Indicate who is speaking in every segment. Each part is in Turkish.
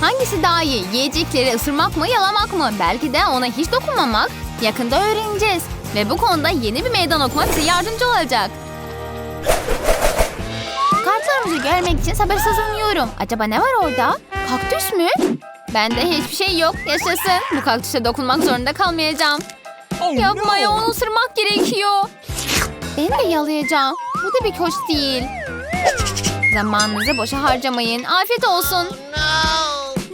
Speaker 1: Hangisi daha iyi? Yiyecekleri ısırmak mı, yalamak mı? Belki de ona hiç dokunmamak. Yakında öğreneceğiz. Ve bu konuda yeni bir meydan okumak bize yardımcı olacak. Kartlarımızı görmek için sabırsızlanıyorum. Acaba ne var orada? Kaktüs mü? Bende hiçbir şey yok. Yaşasın. Bu kaktüse dokunmak zorunda kalmayacağım. Yapmaya onu ısırmak gerekiyor. Ben de yalayacağım. Bu da pek hoş değil. Zamanınızı boşa harcamayın. Afiyet olsun.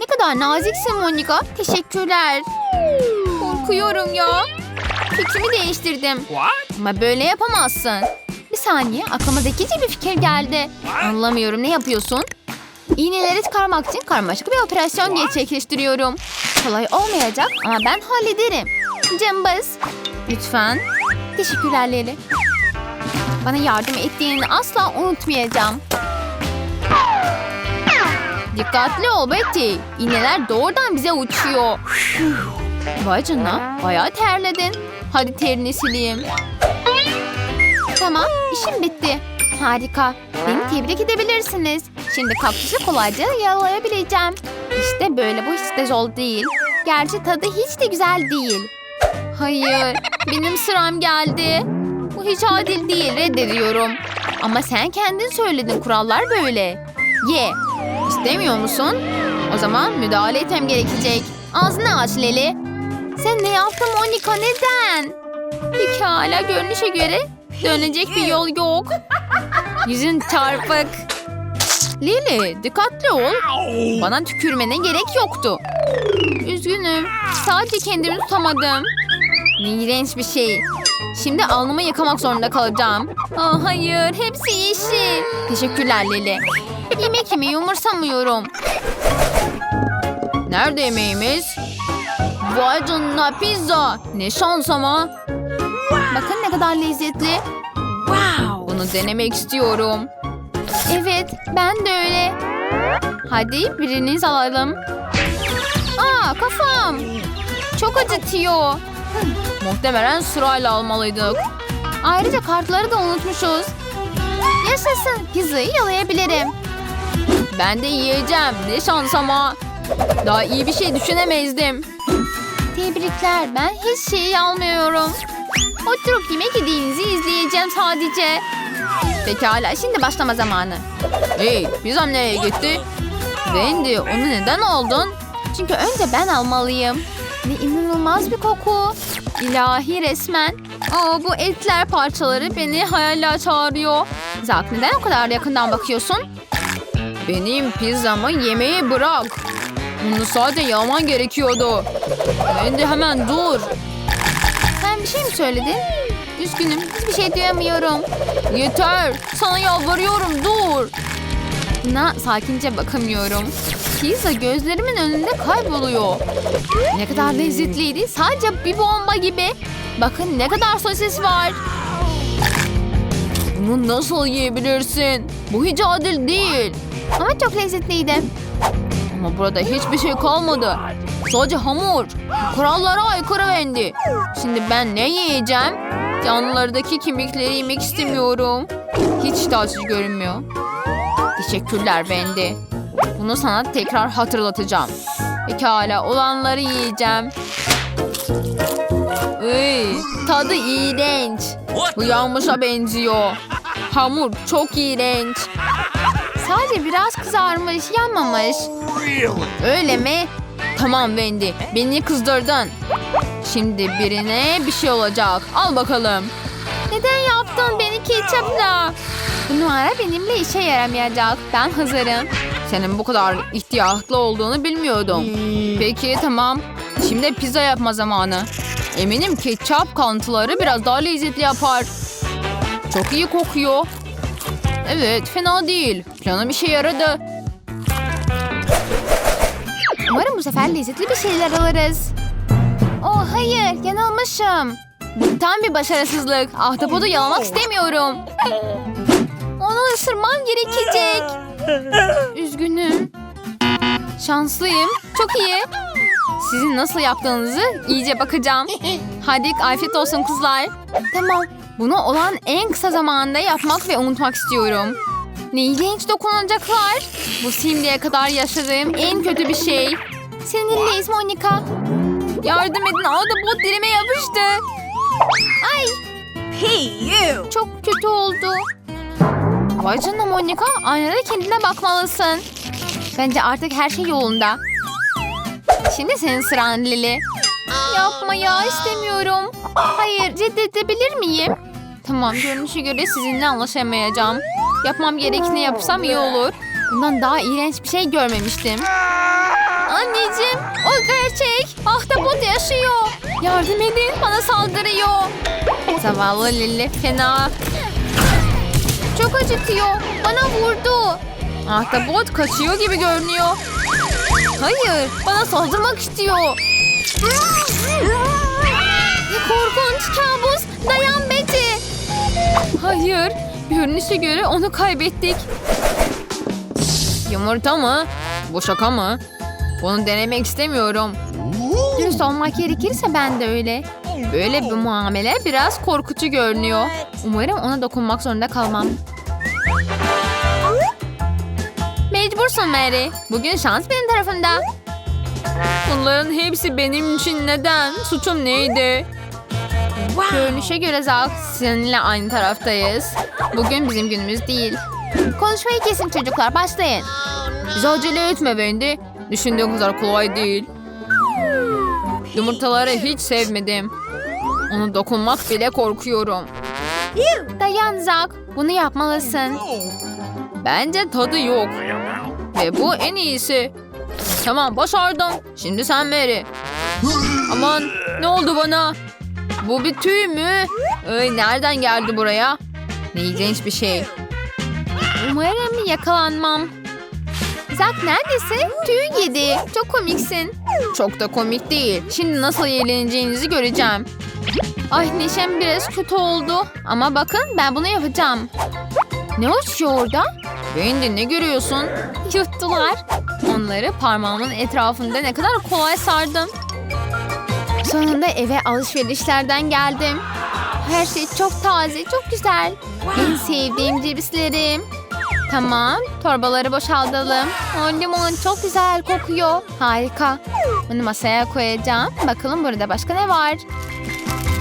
Speaker 1: Ne kadar naziksin Monika. Teşekkürler. Korkuyorum ya. Fikrimi değiştirdim. Ama böyle yapamazsın. Bir saniye aklıma zekice bir fikir geldi. Anlamıyorum ne yapıyorsun? İğneleri çıkarmak için karmaşık bir operasyon gerçekleştiriyorum. Kolay olmayacak ama ben hallederim. Cımbız. Lütfen. Teşekkürler Leli. Bana yardım ettiğini asla unutmayacağım. Dikkatli ol Betty. İğneler doğrudan bize uçuyor. Vay canına. Bayağı terledin. Hadi terini sileyim. Tamam, işim bitti. Harika. Beni tebrik edebilirsiniz. Şimdi kaktüsü kolayca yalayabileceğim. İşte böyle bu hiç de zor değil. Gerçi tadı hiç de güzel değil. Hayır, benim sıram geldi. Bu hiç adil değil, reddediyorum. Ama sen kendin söyledin, kurallar böyle. Ye. İstemiyor musun? O zaman müdahale etmem gerekecek. Ağzını aç Leli. Sen ne yaptın Monika, neden? Pekala, görünüşe göre dönecek bir yol yok. Yüzün çarpık. Lili, dikkatli ol. Bana tükürmene gerek yoktu. Üzgünüm. Sadece kendimi tutamadım. İğrenç bir şey. Şimdi alnımı yıkamak zorunda kalacağım. Aa, hayır, hepsi yeşil. Teşekkürler Lili. Yemek yemeyi umursamıyorum. Nerede yemeğimiz? Vay canına pizza. Ne şans ama. Bakın ne kadar lezzetli. Bunu denemek istiyorum. Evet, ben de öyle. Hadi biriniz alalım. Aa, kafam. Çok acıtıyor. Muhtemelen sırayla almalıydık. Ayrıca kartları da unutmuşuz. Yaşasın, pizzayı yalayabilirim. Ben de yiyeceğim. Ne şans ama. Daha iyi bir şey düşünemezdim. Tebrikler, ben hiç şeyi almıyorum. Oturup yemek yediğinizi izleyeceğim sadece. Pekala şimdi başlama zamanı. Hey pizzam nereye gitti? Wendy onu neden aldın? Çünkü önce ben almalıyım. Ne inanılmaz bir koku. İlahi resmen. Aa, bu etler parçaları beni hayale çağırıyor. Zak neden o kadar yakından bakıyorsun? Benim pizzamı yemeği bırak. Bunu sadece yalaman gerekiyordu. Wendy hemen dur. Sen bir şey mi söyledin? Üzgünüm hiçbir şey duyamıyorum. Yeter sana yalvarıyorum dur. Buna sakince bakamıyorum. Pizza gözlerimin önünde kayboluyor. Ne kadar lezzetliydi. Sadece bir bomba gibi. Bakın ne kadar sosis var. Bunu nasıl yiyebilirsin? Bu hiç adil değil. Ama çok lezzetliydi. Ama burada hiçbir şey kalmadı. Sadece hamur. Kurallara aykırı Wendy. Şimdi ben ne yiyeceğim? Yanlardaki kemikleri yemek istemiyorum. Hiç de acı görünmüyor. Teşekkürler Wendy. Bunu sana tekrar hatırlatacağım. Pekala olanları yiyeceğim. Iy, tadı iğrenç. Bu yanmışa benziyor. Hamur çok iğrenç. Sadece biraz kızarmış, yanmamış. Öyle mi? Tamam Wendy, beni kızdırdın. Şimdi birine bir şey olacak. Al bakalım. Neden yaptın beni ketçapla? Bu numara benimle işe yaramayacak. Ben hazırım. Senin bu kadar ihtiyatlı olduğunu bilmiyordum. Peki tamam. Şimdi pizza yapma zamanı. Eminim ketçap kalıntıları biraz daha lezzetli yapar. Çok iyi kokuyor. Evet fena değil. Planım işe yaradı. Umarım bu sefer lezzetli bir şeyler alırız. Oh hayır yanılmışım. Tam bir başarısızlık. Ahtapotu yalamak istemiyorum. Onu ısırmam gerekecek. Üzgünüm. Şanslıyım. Çok iyi. Sizin nasıl yaptığınızı iyice bakacağım. Hadi afiyet olsun kızlar. Tamam. Bunu olan en kısa zamanda yapmak ve unutmak istiyorum. Ne ilginç dokunacaklar. Bu şimdiye kadar yaşadığım en kötü bir şey. Seninleyiz Monika. Yardım edin. Ahtapot dilime yapıştı. Ay
Speaker 2: Hey, you!
Speaker 1: çok kötü oldu. Vay canına Monika. Aynada kendine bakmalısın. Bence artık her şey yolunda. Şimdi senin sıran Lili. Yapma ya istemiyorum. Hayır reddedebilir miyim? Tamam görünüşe göre sizinle anlaşamayacağım. Yapmam gerekeni yapsam iyi olur. Bundan daha iğrenç bir şey görmemiştim. Anneciğim o gerçek. Ahtapot yaşıyor. Yardım edin bana saldırıyor. Zavallı Lili fena. Çok acıtıyor. Bana vurdu. Ahtapot kaçıyor gibi görünüyor. Hayır bana saldırmak istiyor. Korkunç kabus. Dayan Betty. Hayır. Görünüşe göre onu kaybettik. Yumurta mı? Bu şaka mı? Bunu denemek istemiyorum. Dürüst olmak gerekirse ben de öyle. Böyle bir muamele biraz korkutucu görünüyor. Umarım ona dokunmak zorunda kalmam. Mecbursun Mary. Bugün şans benim tarafımda. Bunların hepsi benim için neden? Suçum neydi? Görünüşe göre Zak seninle aynı taraftayız. Bugün bizim günümüz değil. Konuşmayı kesin çocuklar başlayın. Bizi acele etme Wendy. Düşündüğün kadar kolay değil. Yumurtaları hiç sevmedim. Onu dokunmak bile korkuyorum. Dayan Zak. Bunu yapmalısın. Bence tadı yok. Ve bu en iyisi. Tamam başardım. Şimdi sen Mary. Aman ne oldu bana? Bu bir tüy mü? Ay, nereden geldi buraya? Ne ilginç bir şey. Umarım yakalanmam. Zak neredesin? Tüy yedi. Çok komiksin. Çok da komik değil. Şimdi nasıl eğleneceğinizi göreceğim. Ay neşem biraz kötü oldu. Ama bakın ben bunu yapacağım. Ne uçuyor orada? Wendy ne görüyorsun? Yuttular. Onları parmağımın etrafında ne kadar kolay sardım. Sonunda eve alışverişlerden geldim. Her şey çok taze, çok güzel. En sevdiğim cipslerim. Tamam, torbaları boşaltalım. O limon çok güzel kokuyor. Harika. Bunu masaya koyacağım. Bakalım burada başka ne var?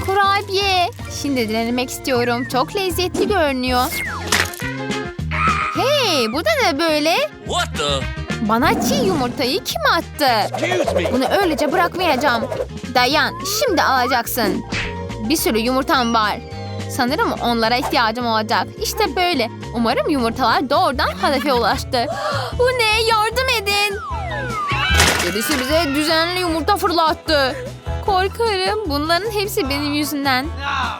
Speaker 1: Kurabiye. Şimdi denemek istiyorum. Çok lezzetli görünüyor. Hey, bu da ne böyle?
Speaker 3: What the?
Speaker 1: Bana çiğ yumurtayı kim attı?
Speaker 3: Excuse me.
Speaker 1: Bunu öylece bırakmayacağım. Dayan, şimdi alacaksın. Bir sürü yumurtam var. Sanırım onlara ihtiyacım olacak. İşte böyle. Umarım yumurtalar doğrudan hedefe ulaştı. Bu ne? Yardım edin. Birisi bize düzenli yumurta fırlattı. Korkarım bunların hepsi benim yüzümden.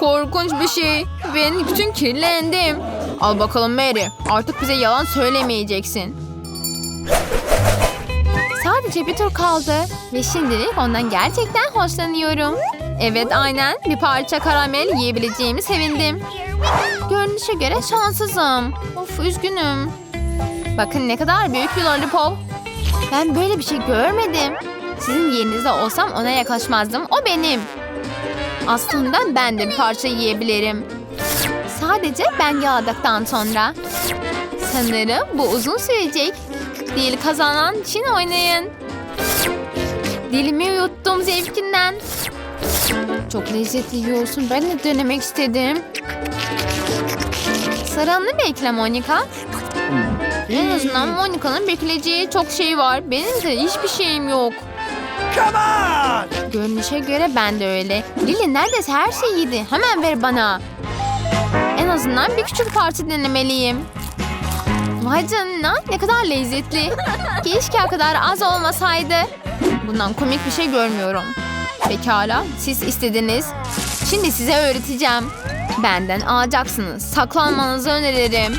Speaker 1: Korkunç bir şey. Ben bütün kirlendim. Al bakalım Mary. Artık bize yalan söylemeyeceksin. Sadece bir tur kaldı ve şimdilik ondan gerçekten hoşlanıyorum. Evet aynen bir parça karamel yiyebileceğimi sevindim. Görünüşe göre şanssızım. Of üzgünüm. Bakın ne kadar büyük bir lollipop. Ben böyle bir şey görmedim. Sizin yerinizde olsam ona yaklaşmazdım. O benim. Aslında ben de bir parça yiyebilirim. Sadece ben yaladıktan sonra. Sanırım bu uzun sürecek. Dil kazanan için oynayın. Dilimi yuttum zevkinden. Çok lezzetli yiyorsun. Ben de denemek istedim. Sıranı bekle Monika. En azından Monika'nın bekleyeceği çok şey var. Benim de hiçbir şeyim yok.
Speaker 3: Come on!
Speaker 1: Görünüşe göre ben de öyle. Lili neredeyse her şeyi yedi. Hemen ver bana. Azından bir küçük parça denemeliyim. Vay canına ne kadar lezzetli. Keşke o kadar az olmasaydı. Bundan komik bir şey görmüyorum. Pekala siz istediniz. Şimdi size öğreteceğim. Benden alacaksınız. Saklanmanızı öneririm.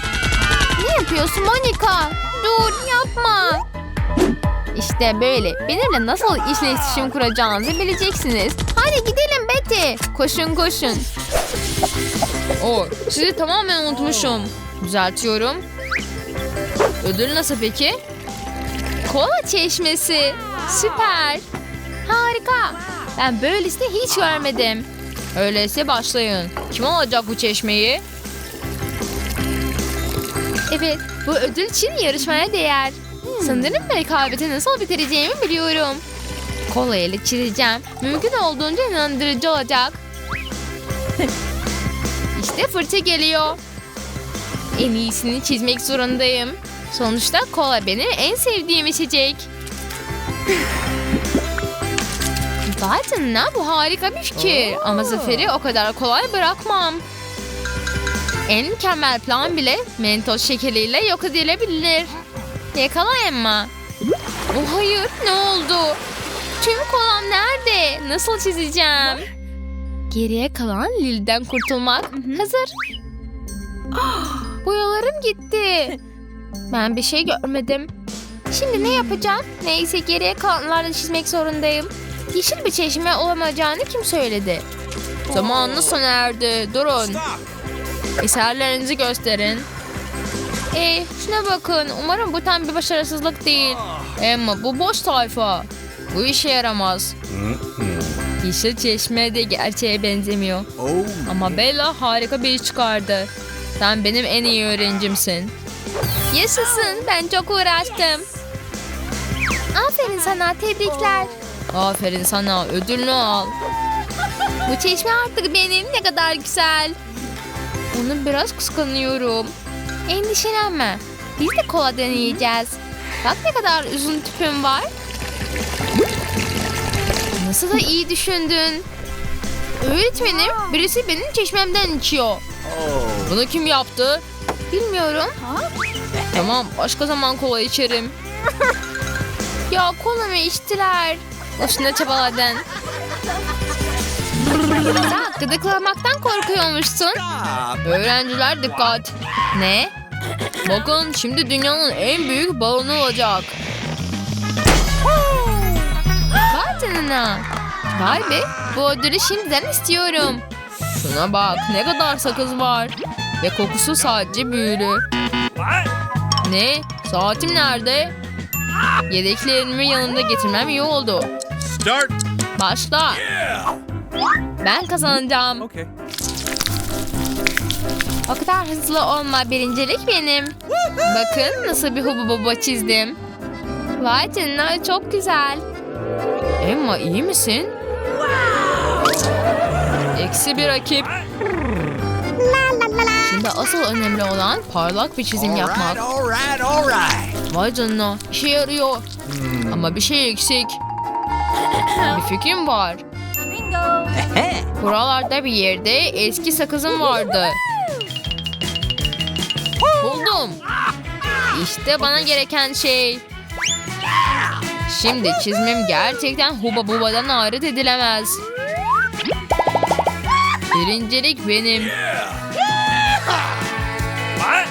Speaker 1: Ne yapıyorsun Monika? Dur yapma. İşte böyle. Benimle nasıl iletişim kuracağınızı bileceksiniz. Hadi gidelim Betty. Koşun koşun. O, sizi tamamen unutmuşum. Düzeltiyorum. Ödül nasıl peki? Kola çeşmesi. Süper. Harika. Ben böylesini hiç görmedim. Öyleyse başlayın. Kim alacak bu çeşmeyi? Evet, Bu ödül için yarışmaya değer. Sanırım rekabeti nasıl bitireceğimi biliyorum. Kola ile çizeceğim. Mümkün olduğunca inandırıcı olacak. işte fırça geliyor. En iyisini çizmek zorundayım. Sonuçta kola benim en sevdiğim içecek. Vay canına bu harika bir fikir. Ama zaferi o kadar kolay bırakmam. En mükemmel plan bile mentos şekeriyle yok edilebilir. Yakala Emma. Oh hayır ne oldu? Tüm kolam nerede? Nasıl çizeceğim? Geriye kalan Lil'den kurtulmak hazır. Boyalarım gitti. Ben bir şey görmedim. Şimdi ne yapacağım? Neyse geriye kalanlarla çizmek zorundayım. Yeşil bir çeşme olamayacağını kim söyledi? Zamanınız sona erdi. Durun. Eserlerinizi gösterin. E, şuna bakın. Umarım bu tam bir başarısızlık değil. Emma bu boş sayfa. Bu işe yaramaz. Yeşil çeşme de gerçeğe benzemiyor. Ama Bella harika bir iş çıkardı. Sen benim en iyi öğrencimsin. Yaşasın. Ben çok uğraştım. Aferin sana. Tebrikler. Aferin sana. Ödülünü al. Bu çeşme artık benim. Ne kadar güzel. Onu biraz kıskanıyorum. Endişelenme. Biz de kola deneyeceğiz. Bak ne kadar uzun tüpüm var. Nasıl da iyi düşündün. Öğretmenim, birisi benim çeşmemden içiyor. Bunu kim yaptı? Bilmiyorum. Tamam, başka zaman kola içerim. ya kola mı içtiler? Boşuna çabaladın. Sen gıdıklamaktan korkuyormuşsun. Öğrenciler dikkat. Ne? Bakın şimdi dünyanın en büyük balonu olacak. Vay canına. Vay be bu ödülü şimdiden istiyorum. Şuna bak ne kadar sakız var. Ve kokusu sadece büyülü. Ne? Saatim nerede? Yedeklerimi yanında getirmem iyi oldu.
Speaker 3: Start.
Speaker 1: Başla.
Speaker 3: Yeah.
Speaker 1: Ben kazanacağım.
Speaker 3: Okay.
Speaker 1: O kadar hızlı olma birincilik benim. Bakın nasıl bir hubu buba çizdim. Vay canına çok güzel. Emma iyi misin? Eksi bir rakip. Şimdi asıl önemli olan parlak bir çizim yapmak. Vay canına işe yarıyor. Ama bir şey eksik. Bir fikrim var.
Speaker 2: Bingo.
Speaker 1: Buralarda bir yerde eski sakızım vardı. Buldum. İşte bana gereken şey. Şimdi çizmim gerçekten huba bubadan ayrıt edilemez. Birincilik benim.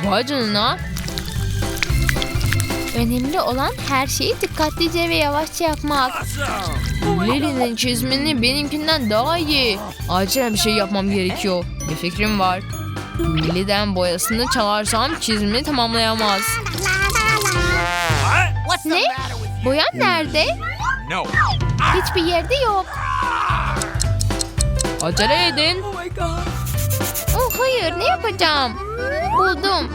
Speaker 1: Vay canına. Önemli olan her şeyi dikkatlice ve yavaşça yapmak.
Speaker 3: Awesome.
Speaker 1: Lily'nin çizmini benimkinden daha iyi. Acilen bir şey yapmam gerekiyor. Bir fikrim var. Lily'den boyasını çalarsam çizimi tamamlayamaz. Ne? Boyan nerede?
Speaker 3: No.
Speaker 1: Hiçbir yerde yok. Acele edin.
Speaker 3: Oh.
Speaker 1: Oh hayır ne yapacağım? Buldum.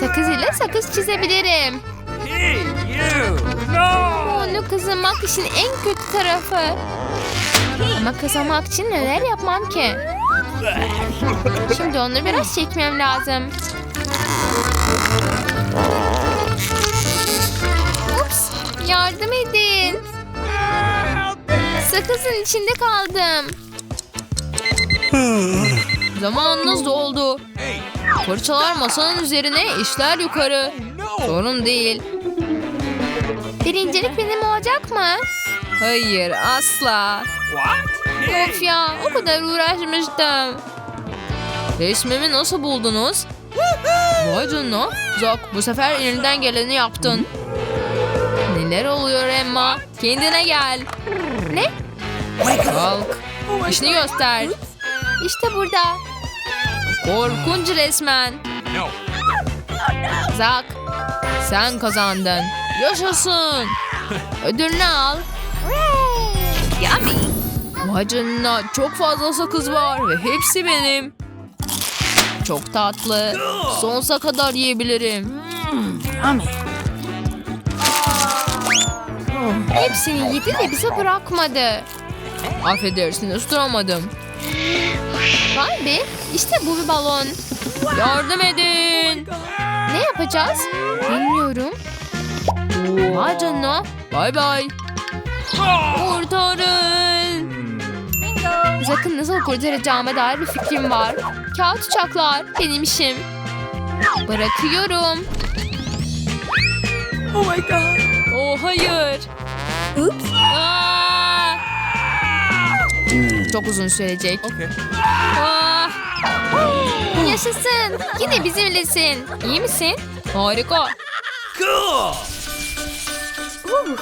Speaker 1: Sakız ile sakız çizebilirim.
Speaker 3: Hey, you.
Speaker 1: Onu kazanmak işin en kötü tarafı. Ama kazanmak için neler yapmam ki? Şimdi onu biraz çekmem lazım. Ups, yardım edin. Sakızın içinde kaldım. Zamanınız doldu. Fırçalar masanın üzerine, işler yukarı. Sorun değil. Birincilik benim olacak mı? Hayır, asla.
Speaker 3: What?
Speaker 1: Of ya, o kadar uğraşmıştım. Resmimi nasıl buldunuz? Vay canına. Zak, bu sefer elinden geleni yaptın. Neler oluyor Emma? Kendine gel. Ne? Kalk. İşini göster. İşte burada. Korkunç resmen.
Speaker 3: No.
Speaker 1: Zak, sen kazandın. Yaşasın. Ödülünü al.
Speaker 2: Yummy.
Speaker 1: Vay canına çok fazla sakız var ve hepsi benim. Çok tatlı. Sonsuza kadar yiyebilirim. Hepsini yedi de bize bırakmadı. Affedersiniz duramadım. Vay be işte bu bir balon. Yardım edin. Ne yapacağız? Bilmiyorum. Vay canına. Bay bay. Kurtarın.
Speaker 2: Bingo.
Speaker 1: Zakın nasıl kurtaracağıma dair bir fikrim var. Kağıt uçaklar benim işim. Bırakıyorum. Oh my god. Oh hayır. Oops. Çok uzun sürecek.
Speaker 3: Okay.
Speaker 1: Ah! Yaşasın. Yine bizimlesin. İyi misin? Harika.
Speaker 3: Cool.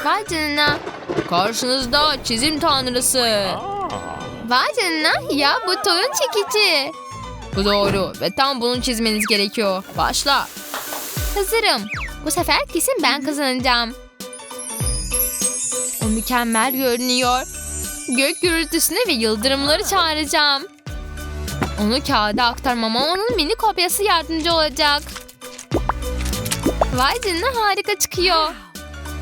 Speaker 1: Vay canına. Karşınızda çizim tanrısı. Vay canına ya bu toyun çekici. Bu doğru ve tam bunun çizmeniz gerekiyor. Başla. Hazırım. Bu sefer kesin ben kazanacağım. O mükemmel görünüyor. Gök gürültüsünü ve yıldırımları çağıracağım. Onu kağıda aktarmama onun mini kopyası yardımcı olacak. Vay canına harika çıkıyor.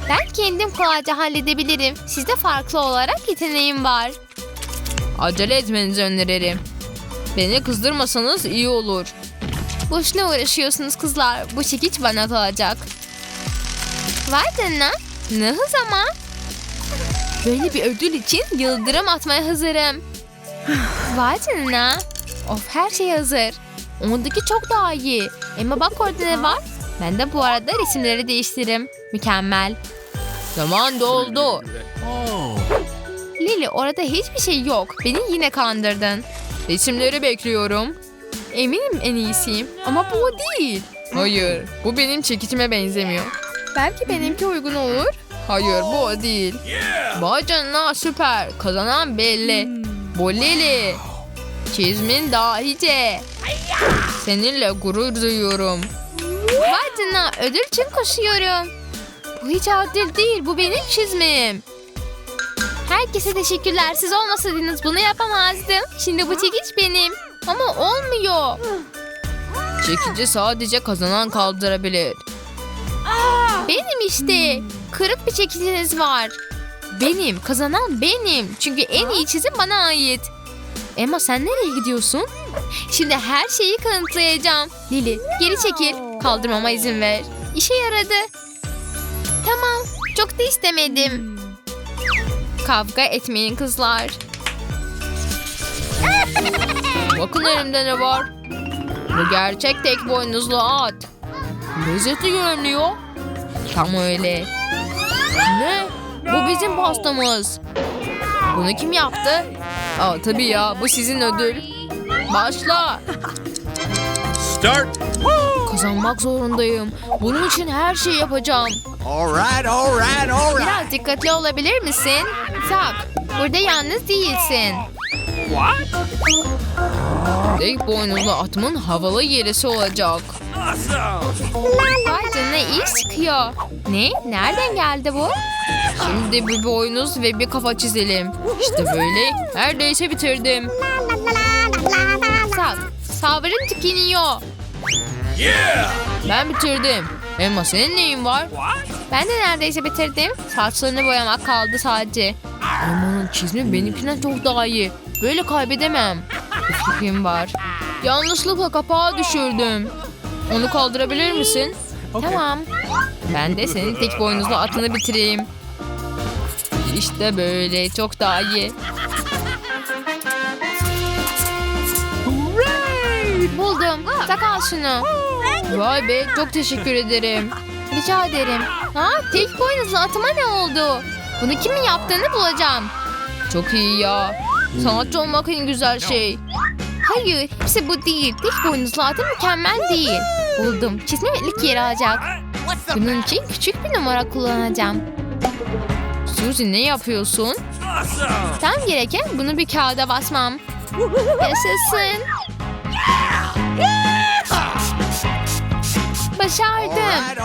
Speaker 1: Ben kendim kolayca halledebilirim. Sizde farklı olarak yeteneğim var. Acele etmenizi öneririm. Beni kızdırmasanız iyi olur. Boşuna uğraşıyorsunuz kızlar. Bu çekiç bana kalacak. Vay canına. Ne hız ama. Böyle bir ödül için yıldırım atmaya hazırım. Vay canına. Of her şey hazır. Ondaki çok daha iyi. Ama bak orada ne var? Ben de bu arada resimleri değiştiririm. Mükemmel. Zaman doldu.
Speaker 3: Oh.
Speaker 1: Lili orada hiçbir şey yok. Beni yine kandırdın. Resimleri bekliyorum. Eminim en iyisiyim ama bu o değil. Hayır bu benim çekicime benzemiyor. Belki benimki uygun olur. Hayır bu o değil.
Speaker 3: Yeah.
Speaker 1: Vay süper. Kazanan belli. Bu Lili. Çizmin dahice. Seninle gurur duyuyorum. Vay canına ödül için koşuyorum. Bu hiç adil değil. Bu benim çizmim. Herkese teşekkürler. Siz olmasaydınız bunu yapamazdım. Şimdi bu çekiç benim. Ama olmuyor. Çekici sadece kazanan kaldırabilir. Benim işte. Kırık bir çekiciniz var. Benim. Kazanan benim. Çünkü en iyi çizim bana ait. Emma sen nereye gidiyorsun? Şimdi her şeyi kanıtlayacağım. Lili geri çekil. Kaldırmama izin ver. İşe yaradı. Tamam. Çok da istemedim. Kavga etmeyin kızlar. Bakın elimde ne var. Bu gerçek tek boynuzlu at. Lezzetli görünüyor. Tam öyle. Ne? Bu bizim pastamız. Bunu kim yaptı? Aa, tabii ya bu sizin ödül. Başla.
Speaker 3: Start.
Speaker 1: Kazanmak zorundayım. Bunun için her şeyi yapacağım.
Speaker 3: All right, all right, all right.
Speaker 1: Biraz dikkatli olabilir misin? Zak, burada yalnız değilsin.
Speaker 3: What?
Speaker 1: Tek boynuzlu atımın havalı yerisi olacak. Vay canına iyi çıkıyor. Ne? Nereden geldi bu? Şimdi bir boynuz ve bir kafa çizelim. İşte böyle. Neredeyse bitirdim. Zak, sabrın tükeniyor.
Speaker 3: Yeah.
Speaker 1: Ben bitirdim. Emma senin neyin var?
Speaker 3: What?
Speaker 1: Ben de neredeyse bitirdim. Saçlarını boyamak kaldı sadece. Emma'nın çizimi benimkinden çok daha iyi. Böyle kaybedemem. Fikrim var. Yanlışlıkla kapağı düşürdüm. Onu kaldırabilir misin? Tamam. Ben de senin tek boynuzlu atını bitireyim. İşte böyle çok daha iyi. Buldum. Tak al şunu. Vay be çok teşekkür ederim. Rica ederim. Ha tek boynuzlu atıma ne oldu? Bunu kimin yaptığını bulacağım. Çok iyi ya. Sanatçı olmak en güzel şey. Hayır hepsi bu değil. Tek boynuzlu atı mükemmel değil. Buldum. Çizmem ilk yeri alacak. Bunun için küçük bir numara kullanacağım. Suzy ne yapıyorsun? Tam gereken bunu bir kağıda basmam. Yaşasın. Başardım.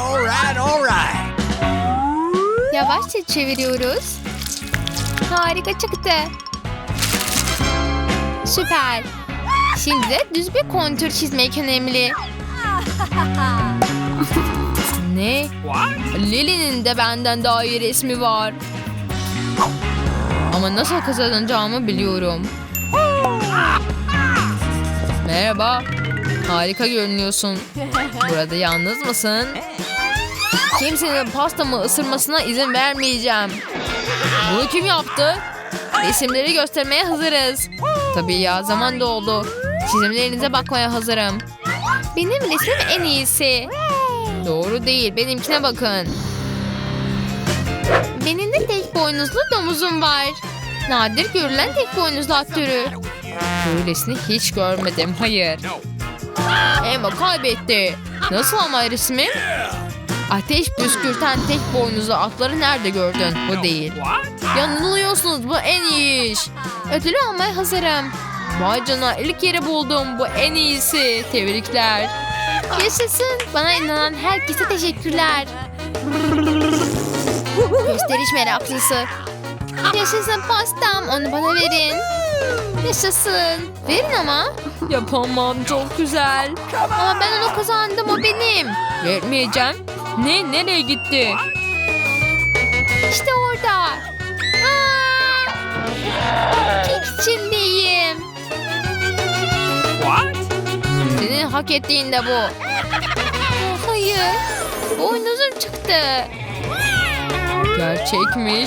Speaker 1: Yavaşça çeviriyoruz. Harika çıktı. Süper. Şimdi de düz bir kontür çizmek önemli. Ne? Lily'nin de benden daha iyi resmi var. Ama nasıl kazanacağımı biliyorum. Merhaba. Harika görünüyorsun. Burada yalnız mısın? Kimsenin pastamı ısırmasına izin vermeyeceğim. Bunu kim yaptı? Resimleri göstermeye hazırız. Tabii ya zaman doldu. Çizimlerinize bakmaya hazırım. Benim resmim en iyisi. Doğru değil. Benimkine bakın. Benim de tek boynuzlu domuzum var. Nadir görülen tek boynuzlu at türü. Böylesini hiç görmedim. Hayır. Emma kaybetti. Nasıl ama resmim? Ateş püskürten tek boynuzlu atları nerede gördün? Bu değil. Yanılıyorsunuz bu en iyi iş. Ödülü almaya hazırım. Vay canına ilk yeri buldum. Bu en iyisi. Tebrikler. Yaşasın. Bana inanan herkese teşekkürler. Gösteriş meraklısı. Yaşasın pastam. Onu bana verin. Yaşasın. Verin ama. Yapamam çok güzel. Ama ben onu kazandım o benim. Vermeyeceğim. Ne? Nereye gitti? İşte orada. Aa! Kek içindeyim.
Speaker 3: What?
Speaker 1: Senin hak ettiğin de bu. Hayır. Boynuzum çıktı. Gerçekmiş.